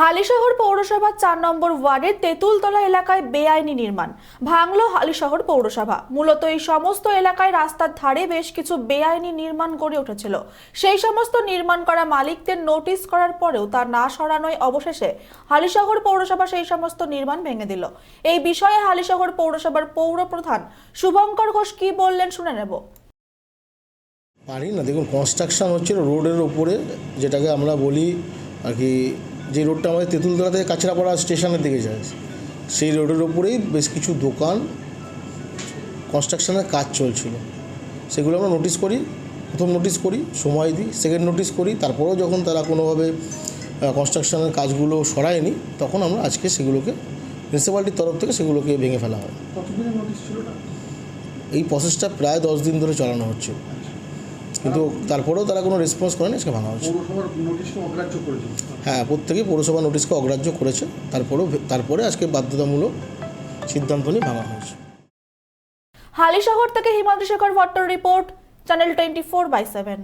হালিশহর পৌরসভার চার নম্বর ওয়ার্ডের তেঁতুলতলা এলাকায় বেআইনি নির্মাণ। ভাঙল হালিশহর পৌরসভা। মূলত এই সমস্ত এলাকায় রাস্তার ধারে বেশ কিছু বেআইনি নির্মাণ গড়ে উঠেছিল। সেই সমস্ত নির্মাণ করা মালিকদের নোটিশ করার পরেও তা না সরানোয় অবশেষে হালিশহর পৌরসভা সেই সমস্ত নির্মাণ ভেঙে দিল। এই বিষয়ে হালিশহর পৌরসভার পৌর প্রধান শুভঙ্কর ঘোষ কি বললেন শুনে নেব। পারি না, দেখুন কনস্ট্রাকশন হচ্ছিল রোডের ওপরে যেটাকে আমরা বলি আর কি যে রোডটা আমাদের তেঁতুলতলা থেকে কাছড়াপাড়া স্টেশনের দিকে যায় সেই রোডের ওপরেই বেশ কিছু দোকান কনস্ট্রাকশনের কাজ চলছিল। সেগুলো আমরা নোটিশ করি প্রথম নোটিশ করি সময় দিই সেকেন্ড নোটিশ করি তারপরেও যখন তারা কোনোভাবে কনস্ট্রাকশনের কাজগুলো সরায়নি তখন আমরা আজকে সেগুলোকে মিউনিসিপ্যালিটির তরফ থেকে সেগুলোকে ভেঙে ফেলা হয়। এই প্রসেসটা প্রায় দশ দিন ধরে চালানো হচ্ছে। কিন্তু তারপরেও তারা কোনো রেসপন্স করেনি আজকে ভাঙা হচ্ছে পৌরসভার নোটিশকে অগ্রাহ্য করেছিল হ্যাঁ প্রত্যেকেই পৌরসভা নোটিশকে অগ্রাহ্য করেছে। তারপরেও তারপরে আজকে বাধ্যতামূলক সিদ্ধান্ত নিয়ে ভাঙা হয়েছে। হালিশহর থেকে Himadri Shekhar ভট্টর report channel twenty four by seven